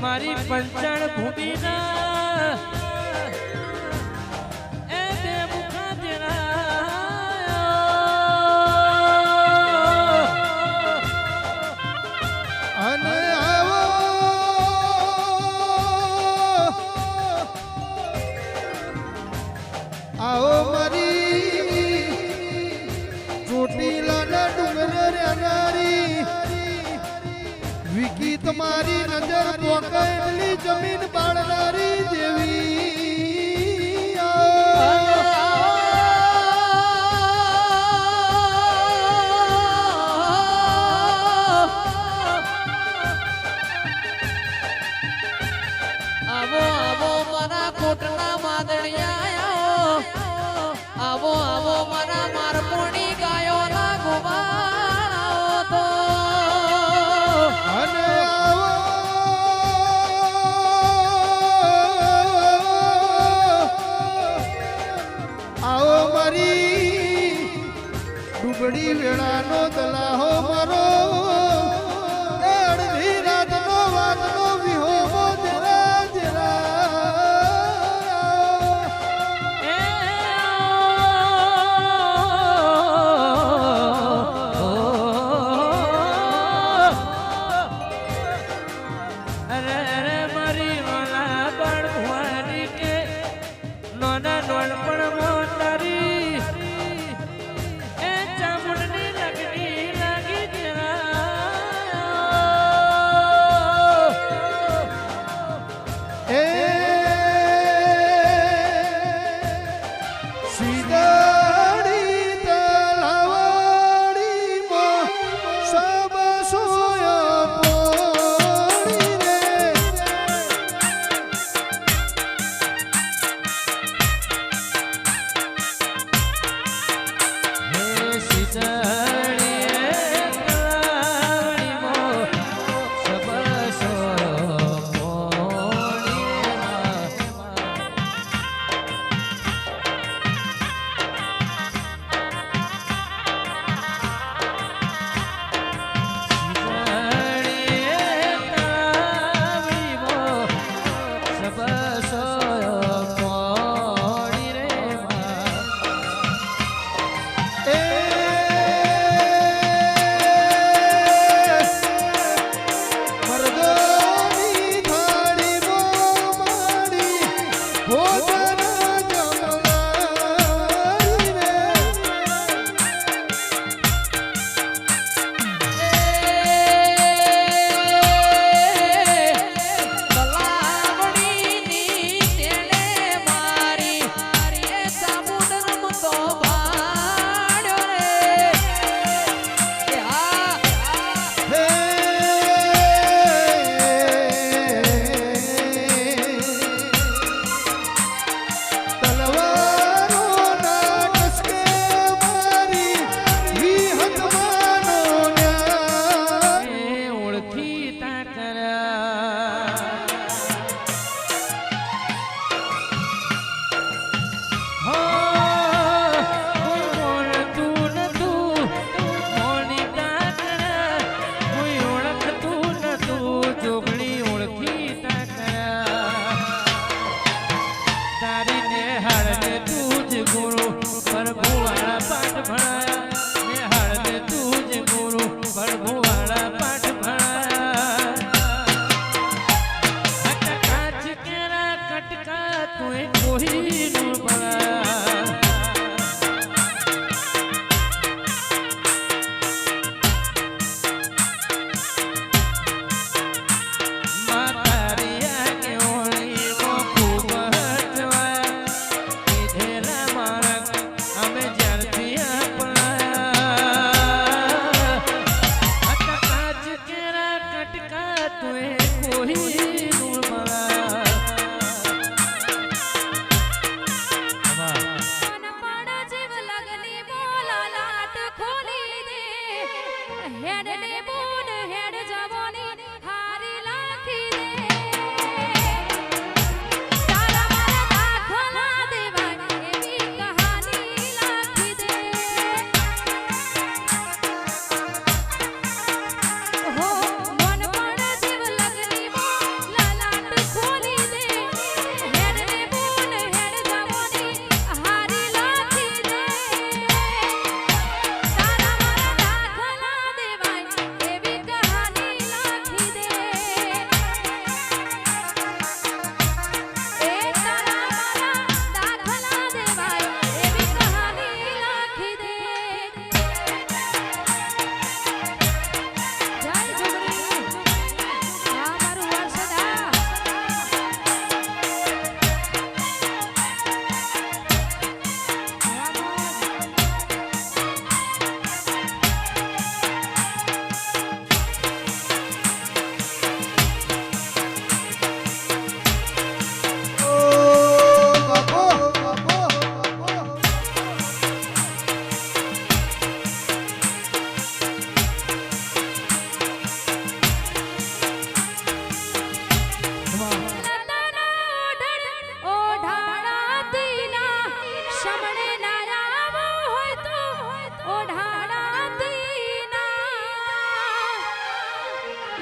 મારી પંચાણ ભૂમિના. જમીન બાળનારી દેવી. આવો આવો મારા કોટના માદણિયા આવો. આવો ગાયો. મારી. ડુબડી વેળાનો દલાહો મારો.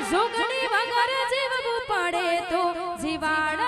જોગણી વગર જીવવું પડે તો જીવાડ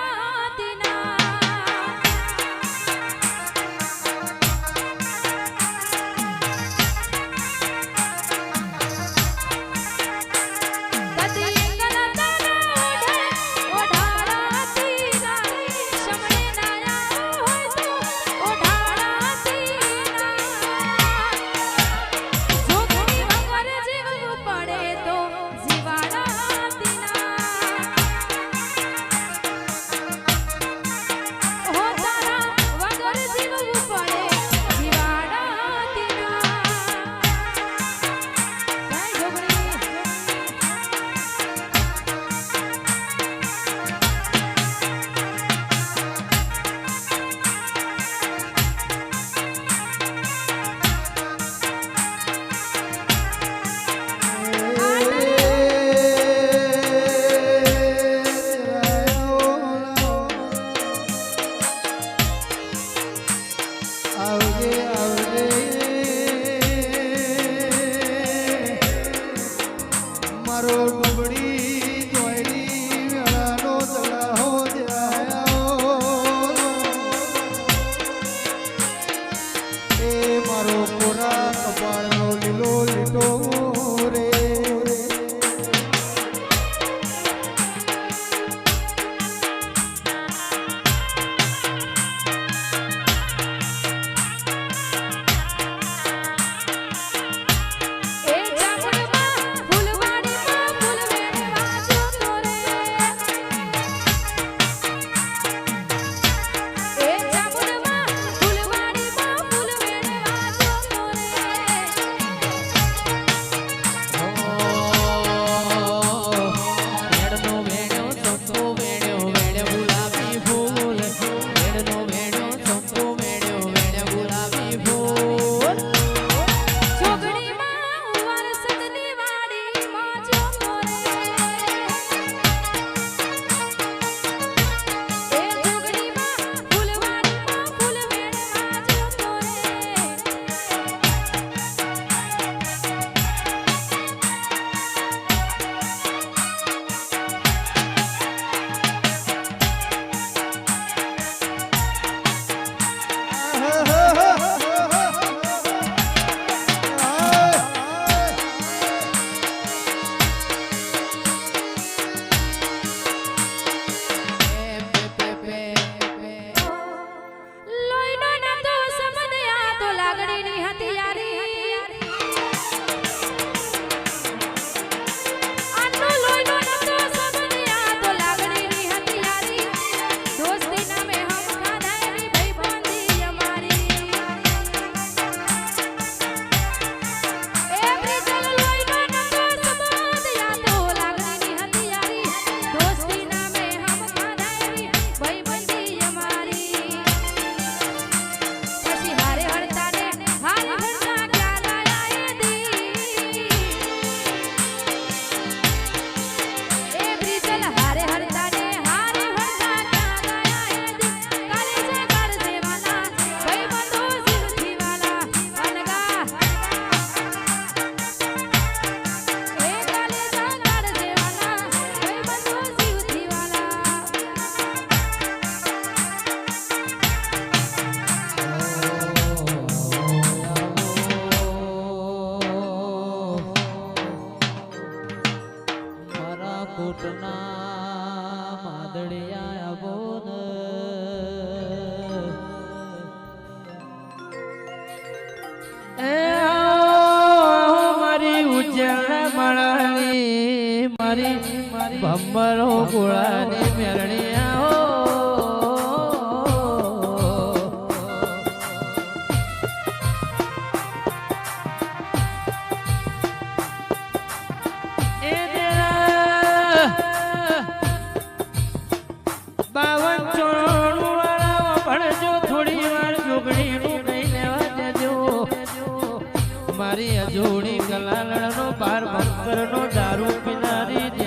અંબરો ગોળાની મેળણી મારી અજોડી કલાલણનો પાર ભક્કરનો દારૂ પીનારી